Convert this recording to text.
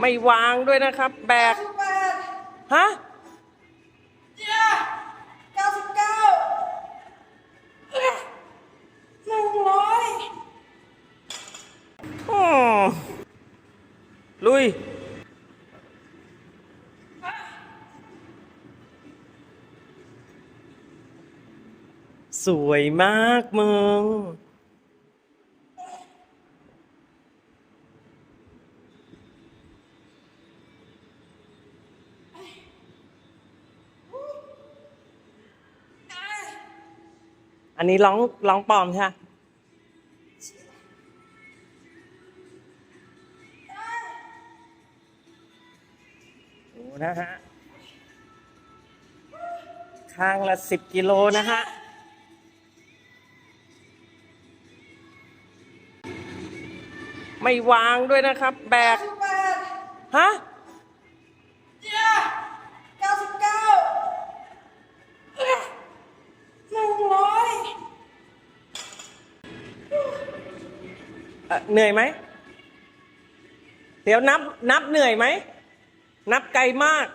ไม่วางด้วยนะครับ แบกสิบแปดฮะเย้เก้าสิบเก้าหนึ่งร้อยอืมลุยสวยมากมึง อันนี้ร้องร้องปลอมใช่ไหมโอ้นะฮะข้างละสิบกิโลนะฮะไม่วางด้วยนะครับ แบก ฮะ เหนื่อยไหม เดี๋ยวนับนับเหนื่อยไหม นับไกลมาก